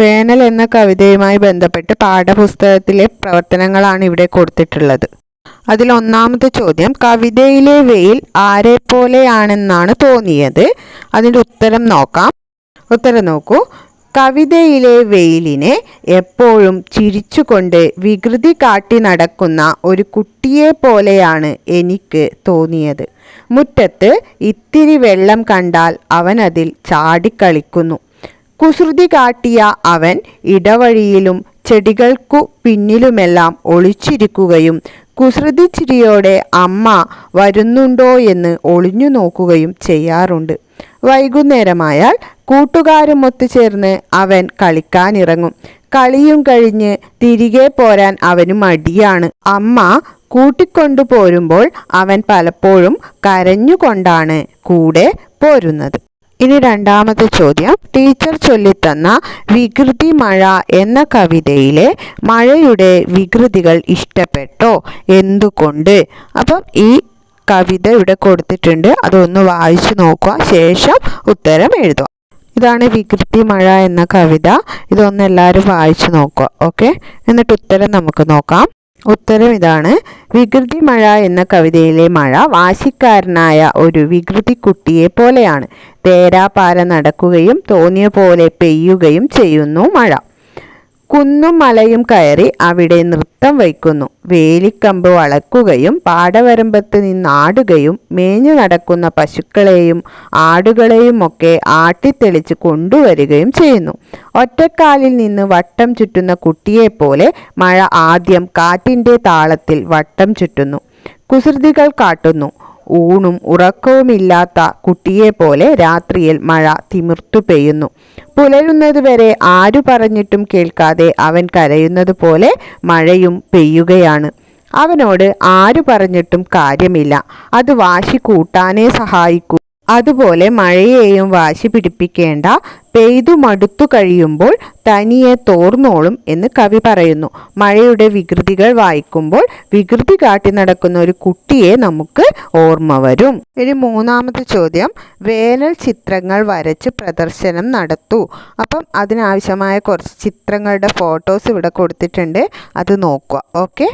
വേനൽ എന്ന കവിതയുമായി ബന്ധപ്പെട്ട് പാഠപുസ്തകത്തിലെ പ്രവർത്തനങ്ങളാണ് ഇവിടെ കൊടുത്തിട്ടുള്ളത്. അതിൽ ഒന്നാമത്തെ ചോദ്യം കവിതയിലെ വെയിൽ ആരെ പോലെയാണെന്നാണ് തോന്നിയത്. അതിന്റെ ഉത്തരം നോക്കാം. ഉത്തരം നോക്കൂ. കവിതയിലെ വെയിലിനെ എപ്പോഴും ചിരിച്ചുകൊണ്ട് വികൃതി കാട്ടി നടക്കുന്ന ഒരു കുട്ടിയെ പോലെയാണ് എനിക്ക് തോന്നിയത്. മുറ്റത്ത് ഇത്തിരി വെള്ളം കണ്ടാൽ അവനതിൽ ചാടിക്കളിക്കുന്നു. കുസൃതി കാട്ടിയ അവൻ ഇടവഴിയിലും ചെടികൾക്കു പിന്നിലുമെല്ലാം ഒളിച്ചിരിക്കുകയും കുസൃതി ചിരിയോടെ അമ്മ വരുന്നുണ്ടോ എന്ന് ഒളിഞ്ഞു നോക്കുകയും ചെയ്യാറുണ്ട്. വൈകുന്നേരമായാൽ കൂട്ടുകാരും ചേർന്ന് അവൻ കളിക്കാനിറങ്ങും. കളിയും കഴിഞ്ഞ് തിരികെ പോരാൻ അവന് മടിയാണ്. അമ്മ കൂട്ടിക്കൊണ്ടു പോരുമ്പോൾ അവൻ പലപ്പോഴും കരഞ്ഞുകൊണ്ടാണ് കൂടെ പോരുന്നത്. ഇനി രണ്ടാമത്തെ ചോദ്യം. ടീച്ചർ ചൊല്ലിത്തന്ന വികൃതി മഴ എന്ന കവിതയിലെ മഴയുടെ വികൃതികൾ ഇഷ്ടപ്പെട്ടോ? എന്തുകൊണ്ട്? അപ്പം ഈ കവിത ഇവിടെ കൊടുത്തിട്ടുണ്ട്. അതൊന്ന് വായിച്ചു നോക്കുക. ശേഷം ഉത്തരം എഴുതുക. ഇതാണ് വികൃതി മഴ എന്ന കവിത. ഇതൊന്ന് എല്ലാവരും വായിച്ചു നോക്കുക. ഓക്കെ? എന്നിട്ട് ഉത്തരം നമുക്ക് നോക്കാം. ഉത്തരം ഇതാണ്. വികൃതി മഴ എന്ന കവിതയിലെ മഴ വാശിക്കാരനായ ഒരു വികൃതി കുട്ടിയെ പോലെയാണ്. തേരാപാര നടക്കുകയും തോന്നിയ പോലെ പെയ്യുകയും ചെയ്യുന്നു മഴ. കുന്നും മലയും കയറി അവിടെ നൃത്തം വയ്ക്കുന്നു. വേലിക്കമ്പ് വളക്കുകയും പാടവരമ്പത്ത് നിന്നാടുകയും മേഞ്ഞു നടക്കുന്ന പശുക്കളെയും ആടുകളെയും ഒക്കെ ആട്ടിത്തെളിച്ച് കൊണ്ടുവരികയും ചെയ്യുന്നു. ഒറ്റക്കാലിൽ നിന്ന് വട്ടം ചുറ്റുന്ന കുട്ടിയെപ്പോലെ മഴ ആദ്യം കാറ്റിന്റെ താളത്തിൽ വട്ടം ചുറ്റുന്നു. കുസൃതികൾ കാട്ടുന്നു. ഊണും ഉറക്കവുമില്ലാത്ത കുട്ടിയെപ്പോലെ രാത്രിയിൽ മഴ തിമിർത്തു പെയ്യുന്നു. പുലരുന്നതുവരെ ആരു പറഞ്ഞിട്ടും കേൾക്കാതെ അവൻ കരയുന്നത് പോലെ മഴയും പെയ്യുകയാണ്. അവനോട് ആരു പറഞ്ഞിട്ടും കാര്യമില്ല. അത് വാശി കൂട്ടാനേ സഹായിക്കൂ. അതുപോലെ മഴയെയും വാശി പിടിപ്പിക്കേണ്ട പെയ്തു മടുത്തു കഴിയുമ്പോൾ തനിയെ തോർന്നോളും എന്ന് കവി പറയുന്നു. മഴയുടെ വികൃതികൾ വായിക്കുമ്പോൾ വികൃതി കാട്ടി നടക്കുന്ന ഒരു കുട്ടിയെ നമുക്ക് ഓർമ്മ വരും. ഇനി മൂന്നാമത്തെ ചോദ്യം. വേനൽ ചിത്രങ്ങൾ വരച്ച് പ്രദർശനം നടത്തൂ. അപ്പം അതിനാവശ്യമായ കുറച്ച് ചിത്രങ്ങളുടെ ഫോട്ടോസ് ഇവിടെ കൊടുത്തിട്ടുണ്ട്. അത് നോക്കുക. ഓക്കെ?